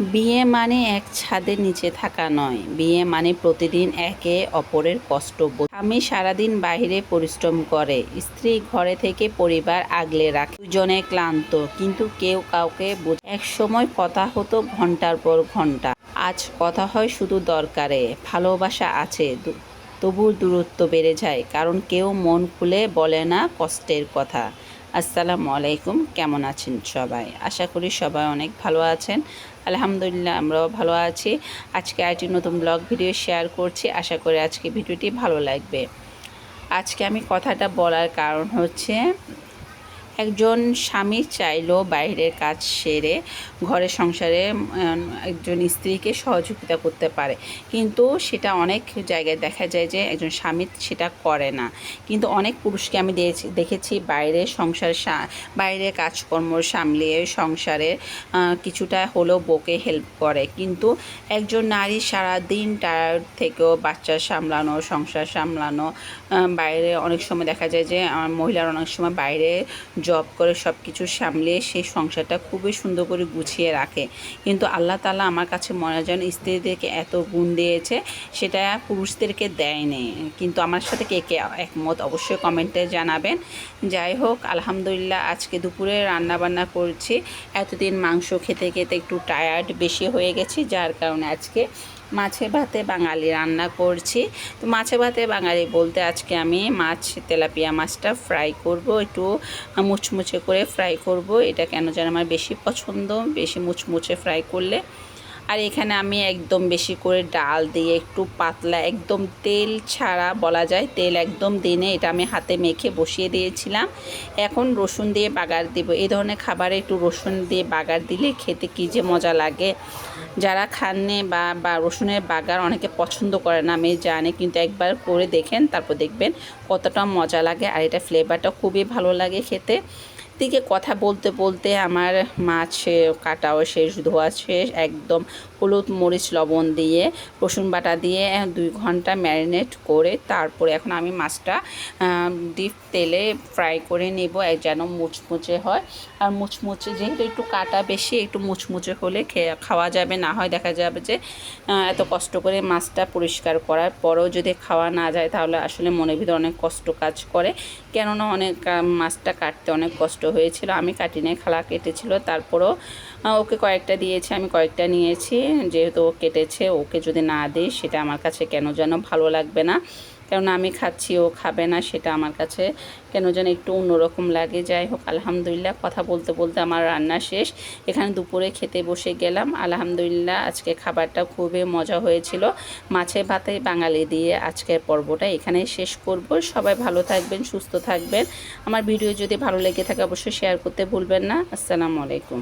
বিয়ে মানে এক ছাদের নিচে থাকা নয়। বিয়ে মানে প্রতিদিন একে অপরের কষ্ট। স্বামী সারাদিন বাইরে পরিশ্রম করে, স্ত্রী ঘরে থেকে পরিবার আগলে রাখে। দুজনে ক্লান্ত, কিন্তু কেউ কাউকে এক সময় কথা হতো ঘণ্টার পর ঘণ্টা। আজ কথা হয় শুধু দরকারে, ভালোবাসা আছে তবু দূরত্ব বেড়ে যায়, কারণ কেউ মন খুলে বলে না কষ্টের কথা। আসসালামু আলাইকুম, কেমন আছেন সবাই? আশা করি সবাই অনেক ভালো আছেন। আলহামদুলিল্লাহ আমরাও ভালো আছি। আজকে আরেকটি নতুন ব্লগ ভিডিও শেয়ার করছি। আশা করি আজকে ভিডিওটি ভালো লাগবে। আজকে আমি কথাটা বলার কারণ হচ্ছে একজন স্বামী চাইলেও বাইরের কাজ সেরে ঘরের সংসারে একজন স্ত্রীকে সহযোগিতা করতে পারে। কিন্তু সেটা অনেক জায়গায় দেখা যায় যে একজন স্বামী সেটা করে না। কিন্তু অনেক পুরুষকে আমি দেখেছি বাইরে সংসার বাইরে কাজকর্ম সামলিয়ে সংসারে কিছুটা হলেও বউকে হেল্প করে। কিন্তু একজন নারী সারাদিন টায়ার্ড থেকেও বাচ্চা সামলানো, সংসার সামলানো বাইরে অনেক সময় দেখা যায় যে মহিলারা অনেক সময় বাইরে জব করে সব কিছু সামলে সেই সংসারটা খুবই সুন্দর করে গুছিয়ে রাখে। কিন্তু আল্লাহ তালা আমার কাছে মনে যেন স্ত্রীদেরকে এত গুণ দিয়েছে, সেটা পুরুষদেরকে দেয়নি। কিন্তু আমার সাথে কে কে একমত অবশ্যই কমেন্টে জানাবেন। যাই হোক, আলহামদুলিল্লাহ আজকে দুপুরে রান্না বান্না করছি। এতদিন মাংস খেতে খেতে একটু টায়ার্ড বেশি হয়ে গেছি, যার কারণে আজকে মাছে ভাতে বাঙালি রান্না করছি। তো মাছে ভাতে বাঙালি বলতে আজকে আমি মাছ, তেলাপিয়া মাছটা ফ্রাই করব, একটু মুচমুচে করে ফ্রাই করব। এটা কেন যেন আমার বেশি পছন্দ, বেশি মুচমুচে ফ্রাই করলে আর এখানে আমি একদম বেশি করে ডাল দিয়ে একটু পাতলা একদম তেল ছাড়া বলা যায়, তেল একদম দিনে এটা আমি হাতে মেখে বসিয়ে দিয়েছিলাম। এখন রসুন দিয়ে বাগার দেব। এই ধরনের খাবারে একটু রসুন দিয়ে বাগার দিলে খেতে কী যে মজা লাগে। যারা খাননি বা বা রসুনের বাগার অনেকে পছন্দ করে না, আমি জানি, কিন্তু একবার করে দেখেন, তারপর দেখবেন কতটা মজা লাগে। আর এটা ফ্লেভারটা খুবই ভালো লাগে খেতে। দিকে কথা বলতে বলতে আমার মাছ কাটাও শেষ, ধোয়া শেষ, একদম হলুদ মরিচ লবণ দিয়ে, রসুন বাটা দিয়ে দুই ঘণ্টা ম্যারিনেট করে তারপরে এখন আমি মাছটা ডিপ তেলে ফ্রাই করে নেব যেন মুচমুচে হয়। আর মুচমুচে যেহেতু একটু কাটা বেশি, একটু মুচমুচে হলে খাওয়া যাবে, না হয় দেখা যাবে যে এত কষ্ট করে মাছটা পরিষ্কার করার পরেও যদি খাওয়া না যায় তাহলে আসলে মনের ভিতরে অনেক কষ্ট কাজ করে। কেননা অনেক মাছটা কাটতে অনেক কষ্ট হয়েছিল, আমি কাটিনে খালা কেটেছিল, তারপরও ওকে কয়েকটা দিয়েছে, আমি কয়েকটা নিয়েছি, যেহেতু ও কেটেছে, ওকে যদি না দিই, সেটা আমার কাছে কেন যেন ভালো লাগবে না। কেননা আমি খাচ্ছি, ও খাবে না, সেটা আমার কাছে কেন যেন একটু অন্যরকম লাগে। যাই হোক, আলহামদুলিল্লাহ, কথা বলতে বলতে আমার রান্না শেষ। এখানে দুপুরে খেতে বসে গেলাম। আলহামদুলিল্লাহ, আজকে খাবারটা খুবই মজা হয়েছিল। মাছে ভাতে বাঙালি দিয়ে আজকের পর্বটা এখানেই শেষ করব। সবাই ভালো থাকবেন, সুস্থ থাকবেন। আমার ভিডিও যদি ভালো লেগে থাকে, অবশ্যই শেয়ার করতে ভুলবেন না। আসসালামু আলাইকুম।